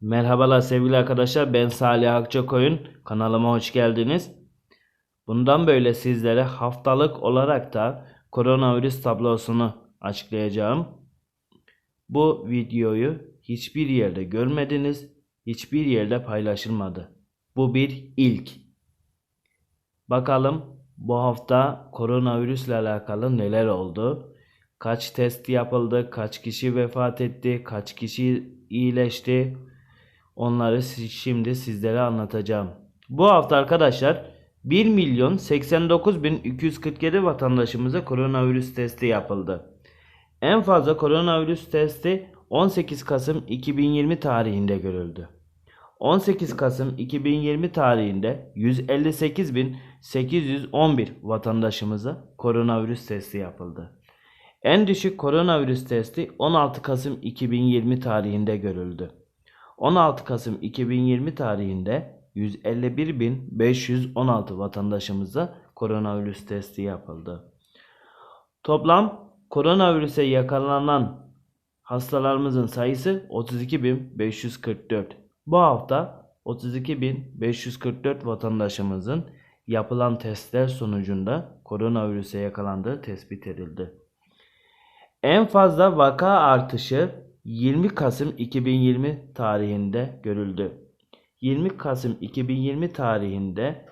Merhabalar sevgili arkadaşlar ben Salih Akçakoyun kanalıma hoş geldiniz. Bundan böyle sizlere haftalık olarak da koronavirüs tablosunu açıklayacağım. Bu videoyu hiçbir yerde görmediniz, hiçbir yerde paylaşılmadı. Bu bir ilk. Bakalım bu hafta koronavirüsle alakalı neler oldu? Kaç test yapıldı? Kaç kişi vefat etti? Kaç kişi iyileşti? Onları şimdi sizlere anlatacağım. Bu hafta arkadaşlar 1 milyon 89 bin 247 vatandaşımıza koronavirüs testi yapıldı. En fazla koronavirüs testi 18 Kasım 2020 tarihinde görüldü. 18 Kasım 2020 tarihinde 158.811 vatandaşımıza koronavirüs testi yapıldı. En düşük koronavirüs testi 16 Kasım 2020 tarihinde görüldü. 16 Kasım 2020 tarihinde 151.516 vatandaşımıza koronavirüs testi yapıldı. Toplam koronavirüse yakalanan hastalarımızın sayısı 32.544. Bu hafta 32.544 vatandaşımızın yapılan testler sonucunda koronavirüse yakalandığı tespit edildi. En fazla vaka artışı 20 Kasım 2020 tarihinde görüldü. 20 Kasım 2020 tarihinde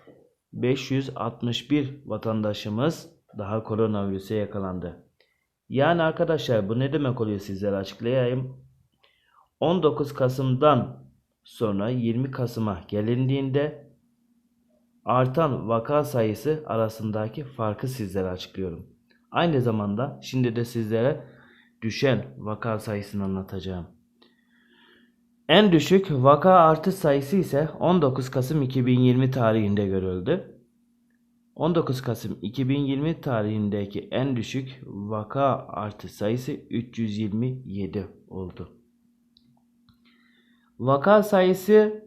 561 vatandaşımız daha koronavirüse yakalandı. Yani arkadaşlar bu ne demek oluyor sizlere açıklayayım. 19 Kasım'dan sonra 20 Kasım'a gelindiğinde artan vaka sayısı arasındaki farkı sizlere açıklıyorum. Aynı zamanda şimdi de sizlere düşen vaka sayısını anlatacağım. En düşük vaka artış sayısı ise 19 Kasım 2020 tarihinde görüldü. 19 Kasım 2020 tarihindeki en düşük vaka artış sayısı 327 oldu. Vaka sayısı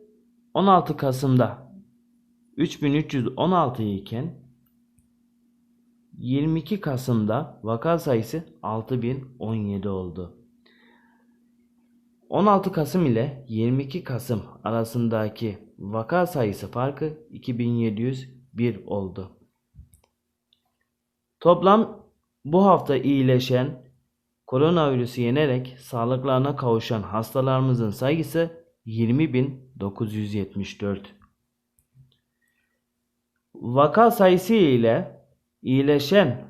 16 Kasım'da 3316 iken 22 Kasım'da vaka sayısı 6017 oldu. 16 Kasım ile 22 Kasım arasındaki vaka sayısı farkı 2701 oldu. Toplam bu hafta iyileşen, koronavirüsü yenerek sağlıklarına kavuşan hastalarımızın sayısı 20.974. Vaka sayısı ile iyileşen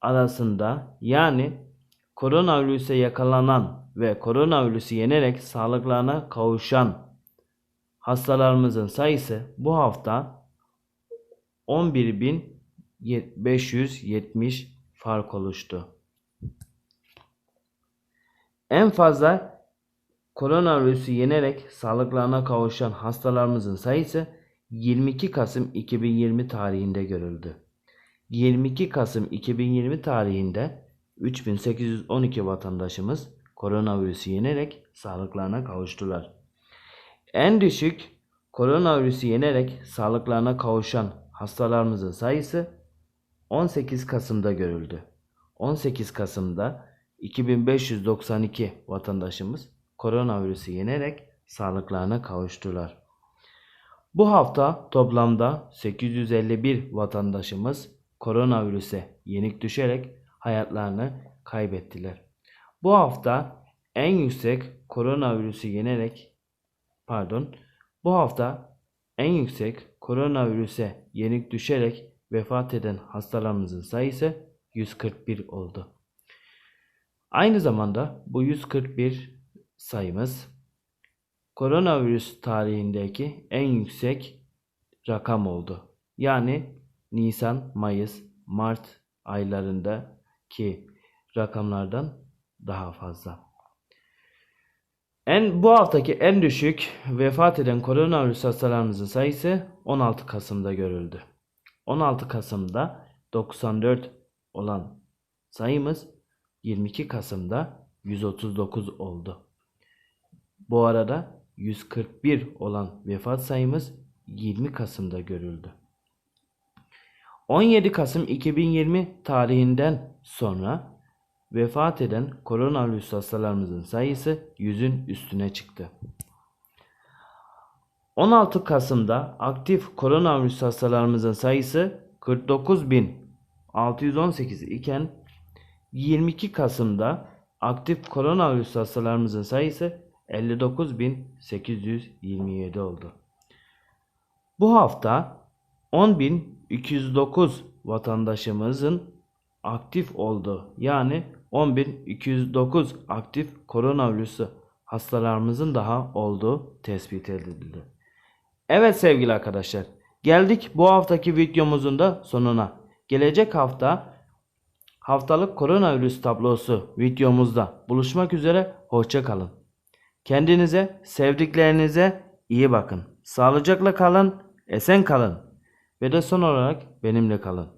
arasında yani koronavirüse yakalanan ve koronavirüsü yenerek sağlıklarına kavuşan hastalarımızın sayısı bu hafta 11.570 fark oluştu. En fazla koronavirüsü yenerek sağlıklarına kavuşan hastalarımızın sayısı 22 Kasım 2020 tarihinde görüldü. 22 Kasım 2020 tarihinde 3812 vatandaşımız koronavirüsü yenerek sağlıklarına kavuştular. En düşük koronavirüsü yenerek sağlıklarına kavuşan hastalarımızın sayısı 18 Kasım'da görüldü. 18 Kasım'da 2592 vatandaşımız koronavirüsü yenerek sağlıklarına kavuştular. Bu hafta toplamda 851 vatandaşımız koronavirüse yenik düşerek hayatlarını kaybettiler. Bu hafta en yüksek koronavirüsü yenerek pardon bu hafta en yüksek koronavirüse yenik düşerek vefat eden hastalarımızın sayısı 141 oldu. Aynı zamanda bu 141 sayımız koronavirüs tarihindeki en yüksek rakam oldu. Yani Nisan, Mayıs, Mart aylarındaki rakamlardan daha fazla. En bu haftaki en düşük vefat eden koronavirüs hastalarımızın sayısı 16 Kasım'da görüldü. 16 Kasım'da 94 olan sayımız 22 Kasım'da 139 oldu. Bu arada 141 olan vefat sayımız 20 Kasım'da görüldü. 17 Kasım 2020 tarihinden sonra vefat eden koronavirüs hastalarımızın sayısı 100'ün üstüne çıktı. 16 Kasım'da aktif koronavirüs hastalarımızın sayısı 49.618 iken 22 Kasım'da aktif koronavirüs hastalarımızın sayısı 59.827 oldu. Bu hafta 10.209 vatandaşımızın aktif oldu. Yani 10.209 aktif koronavirüsü hastalarımızın daha olduğu tespit edildi. Evet sevgili arkadaşlar, geldik bu haftaki videomuzun da sonuna. Gelecek hafta haftalık koronavirüs tablosu videomuzda buluşmak üzere. Hoşça kalın. Kendinize, sevdiklerinize iyi bakın. Sağlıcakla kalın, esen kalın. Ve de son olarak benimle kalın.